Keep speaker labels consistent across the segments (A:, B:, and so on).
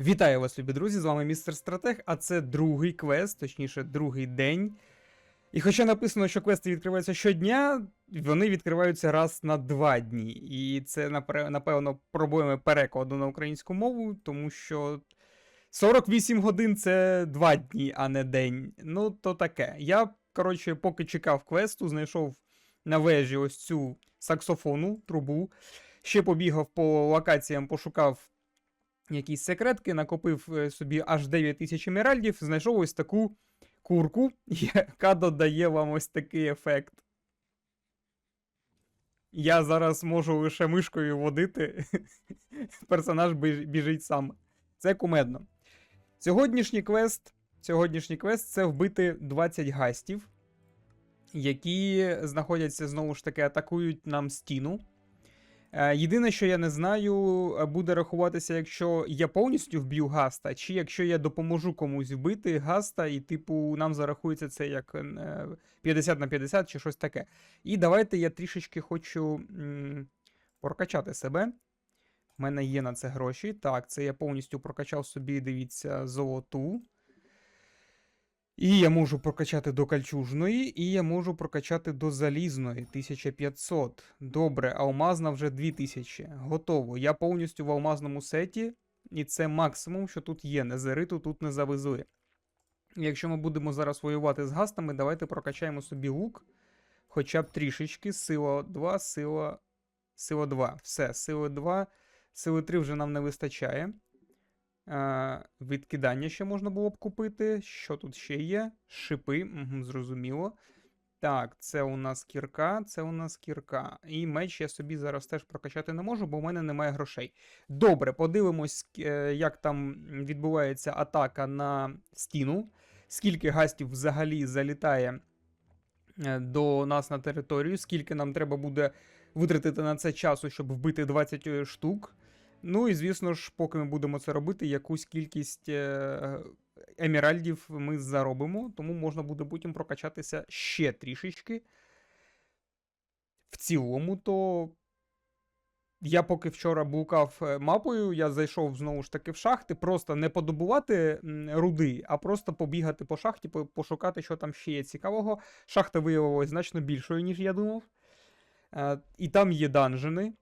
A: Вітаю вас, любі друзі! З вами містер Стратег, а це другий квест, точніше, другий день. І хоча написано, що квести відкриваються щодня, вони відкриваються раз на два дні. І це, напевно, проблеми перекладу на українську мову, тому що 48 годин це два дні, а не день. Ну, то таке. Я, коротше, поки чекав квесту, знайшов на вежі ось цю саксофону, трубу. Ще побігав по локаціям, пошукав якісь секретки, накопив е, собі аж 9 тисяч емеральдів, знайшов ось таку курку, яка додає вам ось такий ефект. Я зараз можу лише мишкою водити, персонаж біжить сам. Це кумедно. Сьогоднішній квест, сьогоднішній квест це вбити 20 гастів, які знаходяться знову ж таки, атакують нам стіну. Е, Єдине, що я не знаю, е, буде рахуватися, якщо я повністю вб'ю гаста, чи якщо я допоможу комусь вбити гаста, і, типу, нам зарахується це як е, 50 на 50 чи щось таке. І давайте я трішечки хочу м, прокачати себе. У мене є на це гроші. Так, це я повністю прокачав собі, дивіться, золоту. І я можу прокачати до кальчужної, і я можу прокачати до залізної 1500. Добре, алмазна вже 2000. Готово. Я повністю в алмазному сеті, і це максимум, що тут є. Незериту тут не завезли. Якщо ми будемо зараз воювати з гастами, давайте прокачаємо собі лук. Хоча б трішечки. Сила 2, сила. Сила 2. Все, сили 2. Сили 3 вже нам не вистачає. Е, відкидання ще можна було б купити. Що тут ще є? Шипи, зрозуміло. Так, це у нас кірка, це у нас кірка. І меч я собі зараз теж прокачати не можу, бо в мене немає грошей. Добре, подивимось, е, як там відбувається атака на стіну. Скільки гастів взагалі залітає е, до нас на територію, скільки нам треба буде витратити на це часу, щоб вбити 20 штук. Ну і звісно ж, поки ми будемо це робити, якусь кількість е, еміральдів ми заробимо, тому можна буде потім прокачатися ще трішечки. В цілому, то я поки вчора блукав е, мапою, я зайшов знову ж таки в шахти, просто не подобувати руди, а просто побігати по шахті, пошукати, що там ще є цікавого. Шахта виявилася значно більшою, ніж я думав. Е, І там є данжени.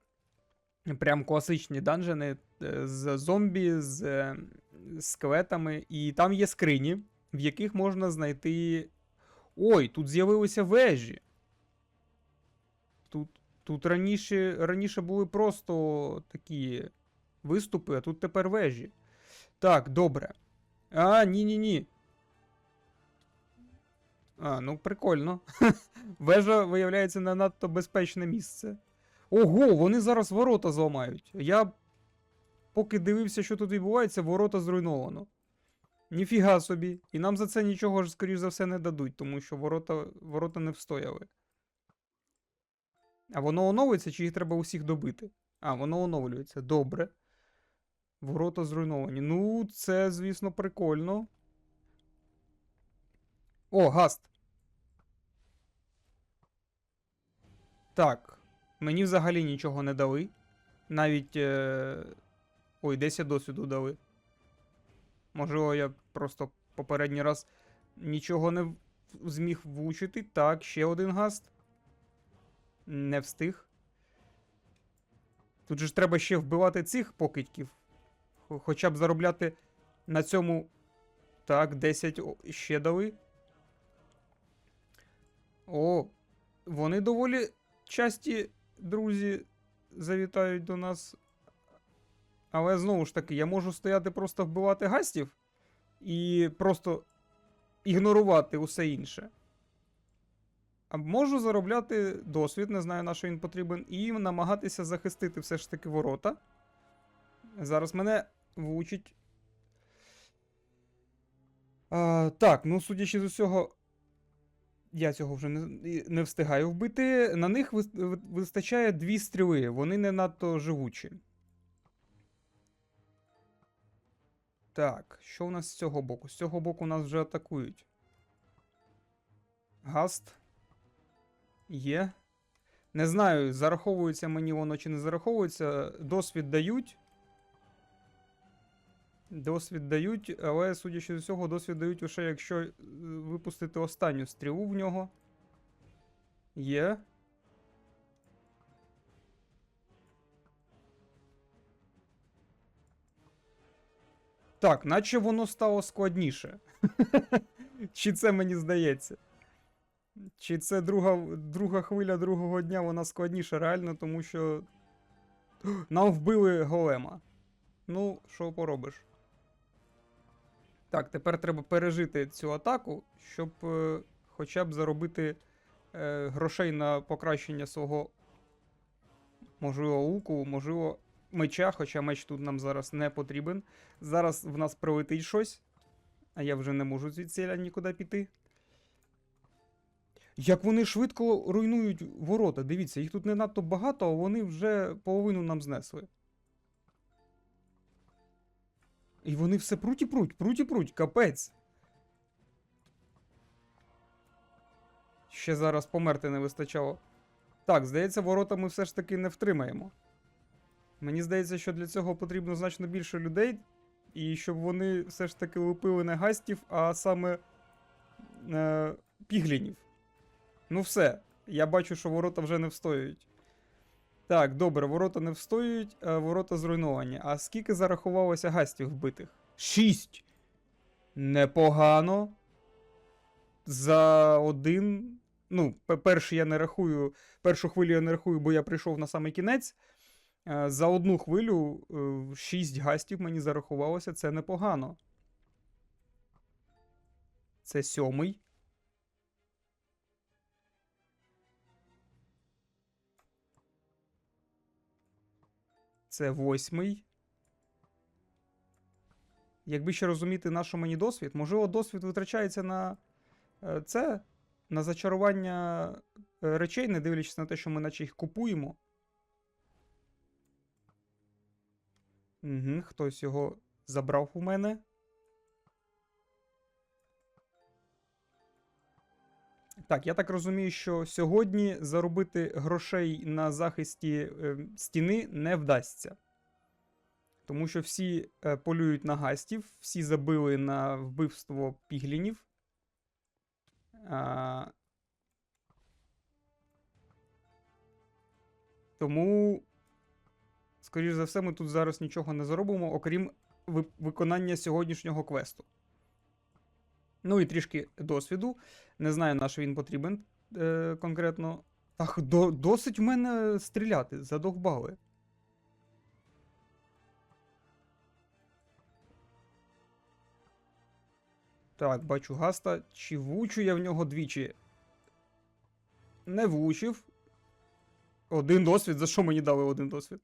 A: Прям класичні данжени е, з зомбі, з е, скелетами. І там є скрині, в яких можна знайти. Ой, тут з'явилися вежі. Тут, тут раніше, раніше були просто такі виступи, а тут тепер вежі. Так, добре. А, ні-ні-ні. А, ну прикольно. Вежа, виявляється, не надто безпечне місце. Ого, вони зараз ворота зламають. Я поки дивився, що тут відбувається, ворота зруйновано. Ніфіга собі. І нам за це нічого ж, скоріш за все, не дадуть, тому що ворота, ворота не встояли. А воно оновиться, чи їх треба усіх добити? А, воно оновлюється. Добре. Ворота зруйновані. Ну, це, звісно, прикольно. О, гаст. Так. Мені взагалі нічого не дали. Навіть. Е... Ой, 10 досвіду дали. Можливо, я просто попередній раз нічого не зміг влучити. Так, ще один гаст. Не встиг. Тут же ж треба ще вбивати цих покидьків. Хоча б заробляти на цьому. Так, 10 ще дали. О, вони доволі часті друзі завітають до нас. Але знову ж таки, я можу стояти просто вбивати гастів і просто ігнорувати усе інше. А можу заробляти досвід, не знаю, на що він потрібен, і намагатися захистити все ж таки ворота. Зараз мене влучить. А, так, ну судячи з усього, я цього вже не, не встигаю вбити. На них вис- вистачає дві стріли, вони не надто живучі. Так, що у нас з цього боку? З цього боку нас вже атакують. Гаст. Є. Не знаю, зараховується мені воно чи не зараховується. Досвід дають. Досвід дають, але, судячи з усього, досвід дають лише якщо е, випустити останню стрілу в нього. Є. Так, наче воно стало складніше. Чи це мені здається? Чи це друга, друга хвиля другого дня, вона складніша реально, тому що. Нам вбили голема. Ну, що поробиш? Так, тепер треба пережити цю атаку, щоб е, хоча б заробити е, грошей на покращення свого, можливо, луку, можливо, меча, хоча меч тут нам зараз не потрібен. Зараз в нас прилетить щось, а я вже не можу звідсіля нікуди піти. Як вони швидко руйнують ворота. Дивіться, їх тут не надто багато, а вони вже половину нам знесли. І вони все пруть і пруть, пруть і пруть, капець. Ще зараз померти не вистачало. Так, здається, ворота ми все ж таки не втримаємо. Мені здається, що для цього потрібно значно більше людей, і щоб вони все ж таки лупили не гастів, а саме е, піглінів. Ну все, я бачу, що ворота вже не встоюють. Так, добре, ворота не встоюють, а ворота зруйновані. А скільки зарахувалося гастів вбитих? Шість. Непогано. За один. Ну, перший я не рахую. Першу хвилю я не рахую, бо я прийшов на самий кінець. Е, За одну хвилю е, шість гастів мені зарахувалося. Це непогано. Це сьомий. Це восьмий. Якби ще розуміти, на що мені досвід, можливо, досвід витрачається на е, це, на зачарування е, речей, не дивлячись на те, що ми наче їх купуємо. Угу, хтось його забрав у мене. Так, я так розумію, що сьогодні заробити грошей на захисті е, стіни не вдасться. Тому що всі е, полюють на гастів, всі забили на вбивство піглінів. А... Тому, скоріш за все, ми тут зараз нічого не заробимо, окрім ви- виконання сьогоднішнього квесту. Ну і трішки досвіду. Не знаю, на що він потрібен е, конкретно. Ах, до, досить в мене стріляти, задовбали. Так, бачу гаста. Чи влучу я в нього двічі? Не влучив. Один досвід. За що мені дали один досвід?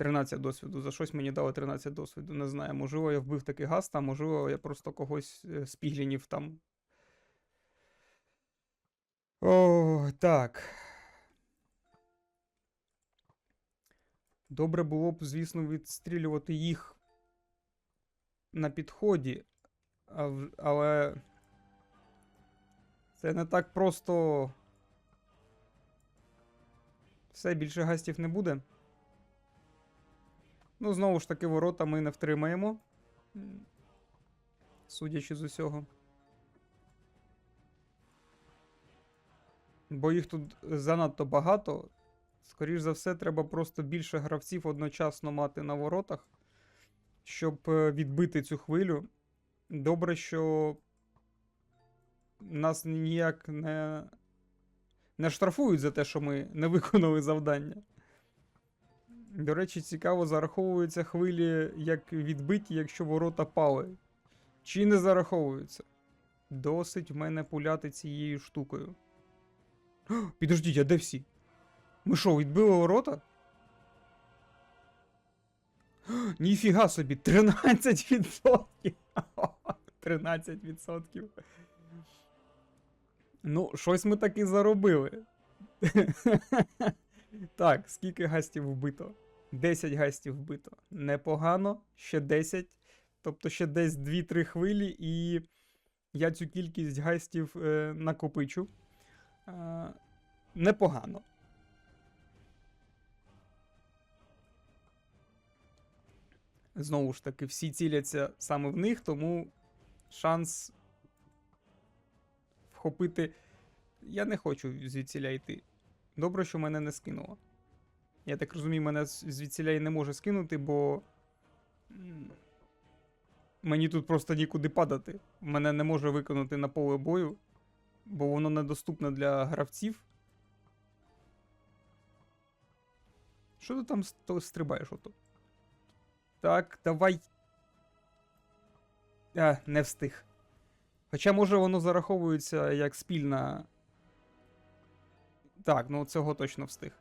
A: 13 досвіду. За щось мені дали 13 досвіду. Не знаю. Можливо, я вбив таки гаста, а можливо, я просто когось е, з піглінів там. О, так. Добре було б, звісно, відстрілювати їх на підході, але це не так просто. Все, більше гастів не буде. Ну, знову ж таки, ворота ми не втримаємо. Судячи з усього. Бо їх тут занадто багато. Скоріш за все, треба просто більше гравців одночасно мати на воротах, щоб е, відбити цю хвилю. Добре, що нас ніяк не, не штрафують за те, що ми не виконали завдання. До речі, цікаво, зараховуються хвилі як відбиті, якщо ворота пали. Чи не зараховуються? Досить в мене пуляти цією штукою. О, Підождіть, а де всі? Ми що, відбили ворота? Ніфіга собі, 13%! 13%. Ну, щось ми таки заробили. Так, скільки гастів вбито? 10 гастів вбито. Непогано, ще 10. Тобто ще десь 2-3 хвилі, і я цю кількість гастів е, накопичу. Е, непогано. Знову ж таки, всі ціляться саме в них, тому шанс вхопити. Я не хочу звідсіля йти. Добре, що мене не скинуло. Я так розумію, мене звідсіля і не може скинути, бо. Мені тут просто нікуди падати. Мене не може виконати на поле бою, бо воно недоступне для гравців. Що ти там стрибаєш ото? Так, давай. А, не встиг. Хоча, може, воно зараховується як спільна. Так, ну цього точно встиг.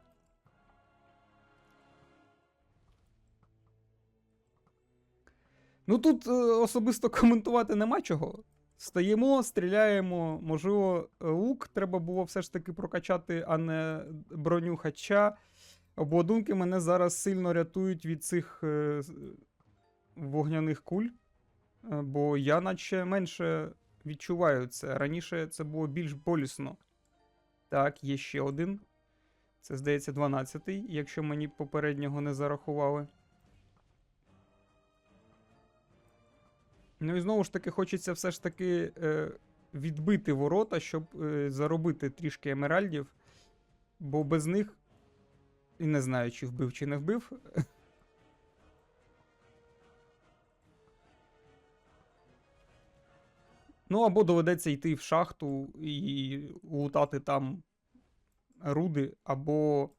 A: Ну тут е, особисто коментувати нема чого. Стоїмо, стріляємо, можливо, е, лук треба було все ж таки прокачати, а не броню. Хоча обладунки мене зараз сильно рятують від цих е, вогняних куль, е, бо я наче менше відчуваю це. Раніше це було більш болісно. Так, є ще один. Це, здається, 12-й, якщо мені попереднього не зарахували. Ну і знову ж таки, хочеться все ж таки е, відбити ворота, щоб е, заробити трішки емеральдів. Бо без них. І не знаю, чи вбив, чи не вбив. Ну, або доведеться йти в шахту і лутати там руди, або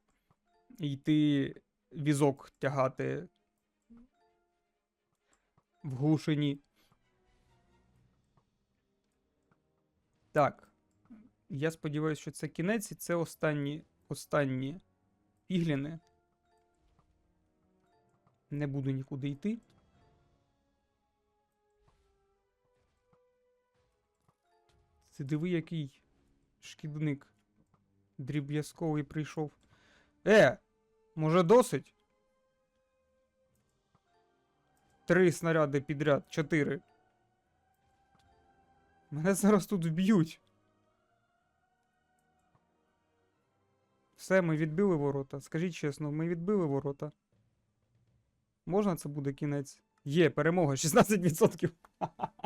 A: йти візок тягати в глушині. Так. Я сподіваюся, що це кінець, і це останні, останні пігліни. Не буду нікуди йти. Ти диви, який шкідник дріб'язковий прийшов. Е! Може досить? Три снаряди підряд, чотири. Мене зараз тут вб'ють. Все, ми відбили ворота. Скажіть чесно, ми відбили ворота. Можна це буде кінець? Є, перемога, 16%.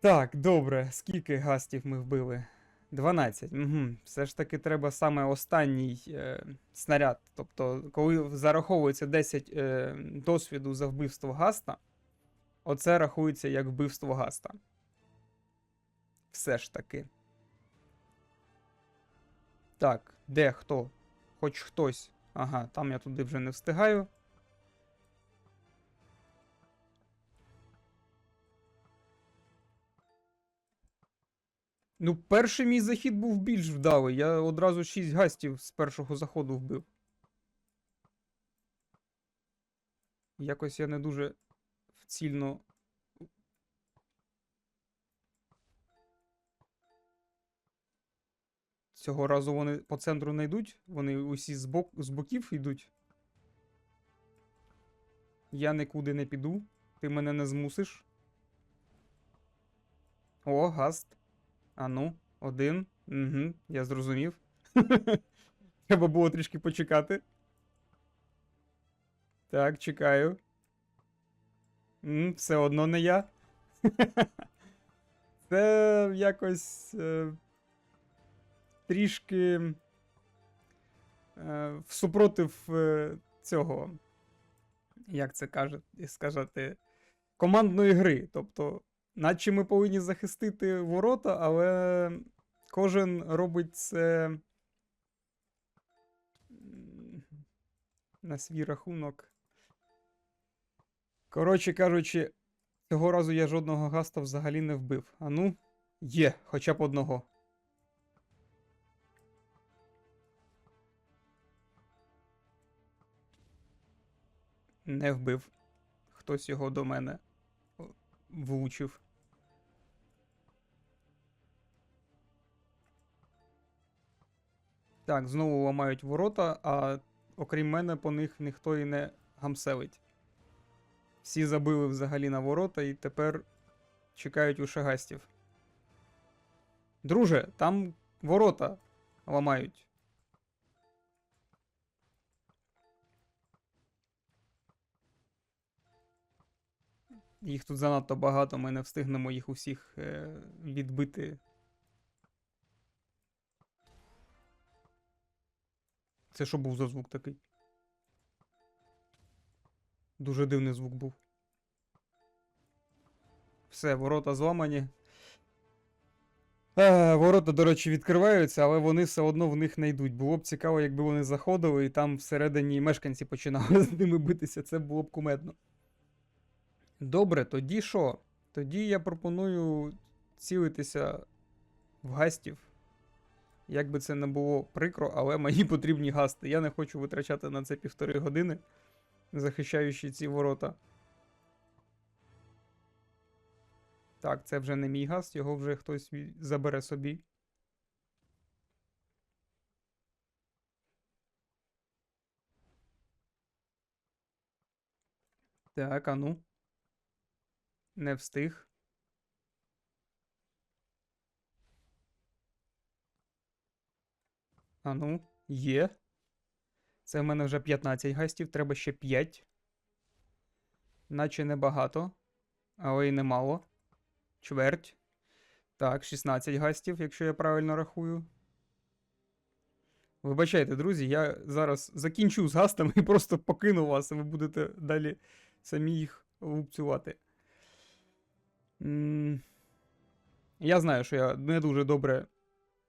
A: Так, добре. Скільки гастів ми вбили? 12. Угу. Все ж таки треба саме останній е, снаряд. Тобто, коли зараховується 10 е, досвіду за вбивство гаста, оце рахується як вбивство гаста. Все ж таки. Так, де хто? Хоч хтось. Ага, там я туди вже не встигаю. Ну, перший мій захід був більш вдалий. Я одразу 6 гастів з першого заходу вбив. Якось я не дуже цільно. Цього разу вони по центру не йдуть, вони усі з, бок, з боків йдуть. Я нікуди не піду, ти мене не змусиш. О, гаст. А ну, один. Угу, я зрозумів. Треба було трішки почекати. Так, чекаю. Все одно не я. Це якось е, трішки е, всупротив е, цього. Як це каже, сказати, командної гри. Тобто, наче ми повинні захистити ворота, але кожен робить це на свій рахунок. Коротше кажучи, цього разу я жодного гаста взагалі не вбив. А ну, є, хоча б одного. Не вбив. Хтось його до мене влучив. Так, знову ламають ворота, а окрім мене по них ніхто і не гамселить. Всі забили взагалі на ворота і тепер чекають у шагастів. Друже, там ворота ламають. Їх тут занадто багато, ми не встигнемо їх усіх е, відбити. Це що був за звук такий? Дуже дивний звук був. Все, ворота зламані. Е, ворота, до речі, відкриваються, але вони все одно в них не йдуть. Було б цікаво, якби вони заходили, і там всередині мешканці починали з ними битися. Це було б кумедно. Добре, тоді що? Тоді я пропоную цілитися в гастів. Як би це не було прикро, але мені потрібні гасти. Я не хочу витрачати на це півтори години, захищаючи ці ворота. Так, це вже не мій гаст, його вже хтось забере собі. Так, а ну. Не встиг. А ну, є. Це в мене вже 15 гастів, треба ще 5. Наче небагато, але й немало. Чверть. Так, 16 гастів, якщо я правильно рахую. Вибачайте, друзі, я зараз закінчу з гастами і просто покину вас, і ви будете далі самі їх лупцювати. Я знаю, що я не дуже добре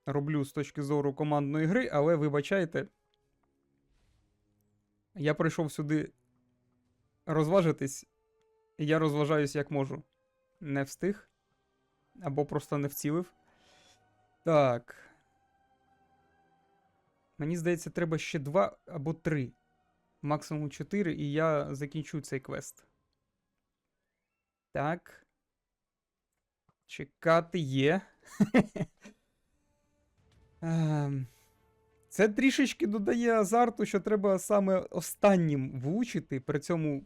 A: роблю з точки зору командної гри, але вибачайте. Я прийшов сюди розважитись, і я розважаюсь як можу. Не встиг. Або просто не вцілив. Так. Мені здається, треба ще два або три. Максимум чотири, і я закінчу цей квест. Так. Чекати є. Ем, Це трішечки додає азарту, що треба саме останнім влучити. При цьому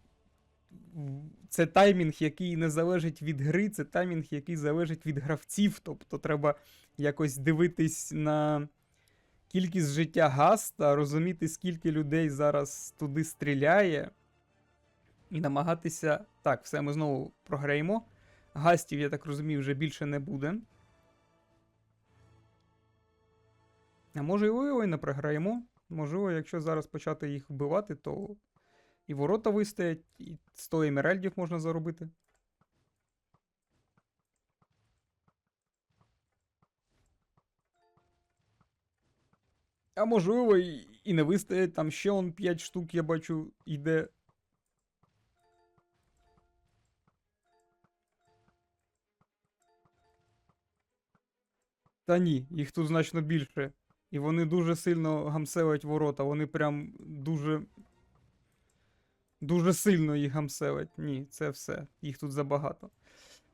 A: це таймінг, який не залежить від гри, це таймінг, який залежить від гравців. Тобто треба якось дивитись на кількість життя гаста, розуміти, скільки людей зараз туди стріляє, і намагатися. Так, все, ми знову програємо. Гастів, я так розумію, вже більше не буде. А може і не програємо. Можливо, якщо зараз почати їх вбивати, то і ворота вистоять, і 100 емеральдів можна заробити. А можливо, і не вистоять, там ще он 5 штук, я бачу, йде. Та ні, їх тут значно більше. І вони дуже сильно гамселять ворота. Вони прям дуже. Дуже сильно їх гамселять. Ні, це все. Їх тут забагато.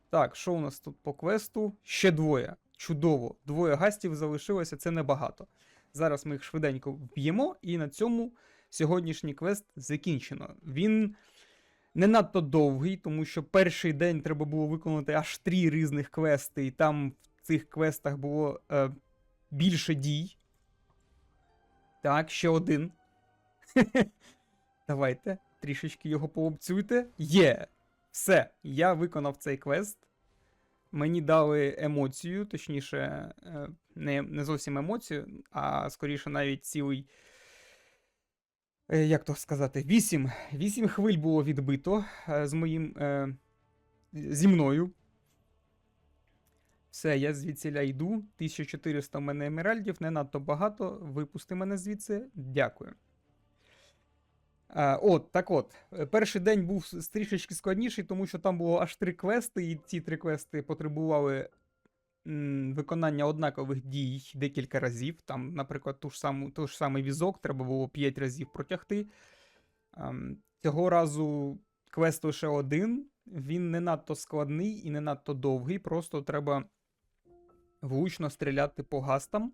A: Так, що у нас тут по квесту? Ще двоє. Чудово. Двоє гастів залишилося, це небагато. Зараз ми їх швиденько вб'ємо, і на цьому сьогоднішній квест закінчено. Він не надто довгий, тому що перший день треба було виконати аж три різних квести, і там в цих квестах було е, більше дій. Так, ще один. Давайте трішечки його пообцюйте. Є! Все, я виконав цей квест. Мені дали емоцію, точніше, е, не, не зовсім емоцію, а скоріше навіть цілий. е, Як то сказати, вісім, вісім хвиль було відбито е, з моїм. зі мною. Все, я звідсіля йду. 1400 в мене емеральдів, не надто багато. Випусти мене звідси. Дякую. А, от, так от. Перший день був трішечки складніший, тому що там було аж три квести, і ці три квести потребували м, виконання однакових дій декілька разів. Там, наприклад, ту ж саму, ту ж самий візок треба було 5 разів протягти. Ам, Цього разу квест лише один. Він не надто складний і не надто довгий. Просто треба влучно стріляти по гастам.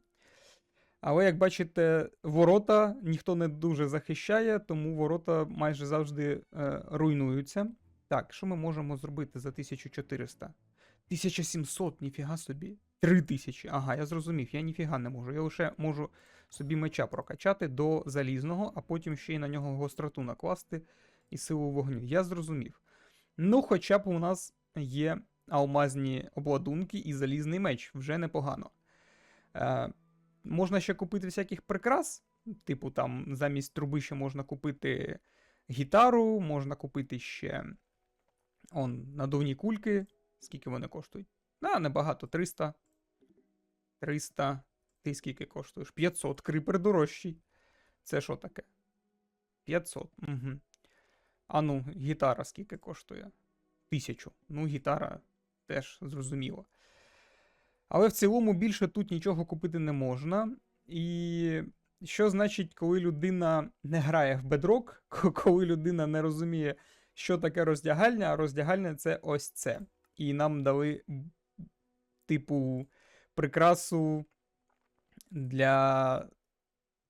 A: Але, як бачите, ворота ніхто не дуже захищає, тому ворота майже завжди е, руйнуються. Так, що ми можемо зробити за 1400? 1700, ніфіга собі. 3000. Ага, я зрозумів, я ніфіга не можу. Я лише можу собі меча прокачати до залізного, а потім ще й на нього гостроту накласти і силу вогню. Я зрозумів. Ну, хоча б у нас є алмазні обладунки і залізний меч, вже непогано. Е, можна ще купити всяких прикрас, типу там замість труби ще можна купити гітару, можна купити ще он, надувні кульки. Скільки вони коштують? А, небагато, 300. 300. Ти скільки коштуєш? 500. Крипер дорожчий. Це що таке? 500. Угу. А ну, гітара скільки коштує? Тисячу. Ну, гітара теж зрозуміло. Але в цілому більше тут нічого купити не можна. І що значить, коли людина не грає в бедрок, коли людина не розуміє, що таке роздягальня, а роздягальня це ось це. І нам дали, типу, прикрасу для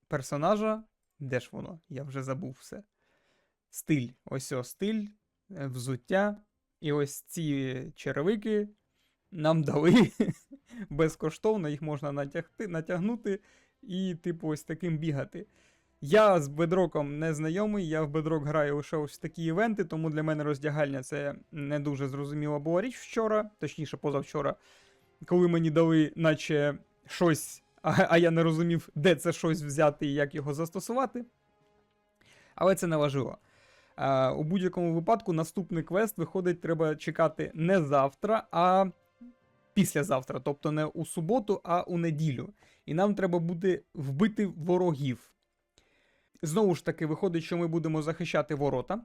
A: персонажа. Де ж воно? Я вже забув все. Стиль. Ось о стиль, е, взуття. І ось ці черевики нам дали безкоштовно, їх можна натягти, натягнути і, типу, ось таким бігати. Я з бедроком не знайомий, я в бедрок граю лише ось такі івенти, тому для мене роздягальня це не дуже зрозуміла була річ вчора, точніше, позавчора, коли мені дали, наче щось, а, а я не розумів, де це щось взяти і як його застосувати. Але це не важливо. А, у будь-якому випадку наступний квест виходить, треба чекати не завтра, а післязавтра, тобто не у суботу, а у неділю. І нам треба буде вбити ворогів. Знову ж таки, виходить, що ми будемо захищати ворота.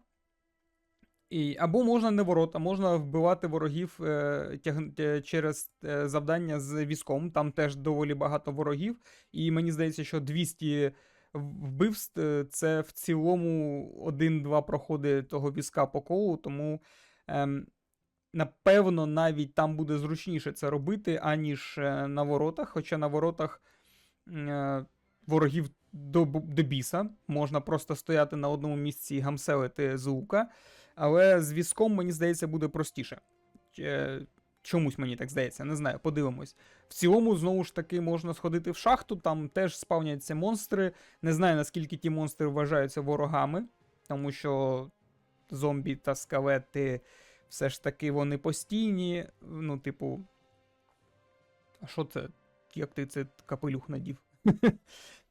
A: І, або можна не ворота, можна вбивати ворогів е, тяг, е, через е, завдання з візком. Там теж доволі багато ворогів. І мені здається, що 200 вбивств е, це в цілому один-два проходи того візка по колу, тому. Ем, Напевно, навіть там буде зручніше це робити, аніж е, на воротах. Хоча на воротах е, ворогів до, до біса. Можна просто стояти на одному місці і гамселити з лука. Але з візком, мені здається, буде простіше. Чомусь мені так здається, не знаю, подивимось. В цілому, знову ж таки, можна сходити в шахту, там теж спавняться монстри. Не знаю, наскільки ті монстри вважаються ворогами, тому що зомбі та скелети все ж таки вони постійні. Ну, типу. А що це? Як ти це капелюх надів?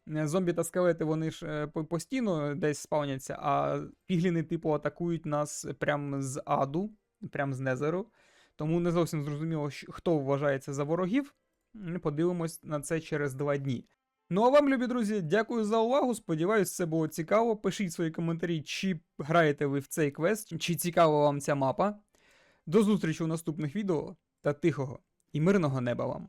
A: Зомбі та скелети вони ж е, постійно десь спавняться, а пігліни, типу, атакують нас прямо з аду, прямо з незеру. Тому не зовсім зрозуміло, хто вважається за ворогів. Подивимось на це через два дні. Ну а вам, любі друзі, дякую за увагу. Сподіваюсь, це було цікаво. Пишіть свої коментарі, чи граєте ви в цей квест, чи цікава вам ця мапа. До зустрічі у наступних відео та тихого і мирного неба вам!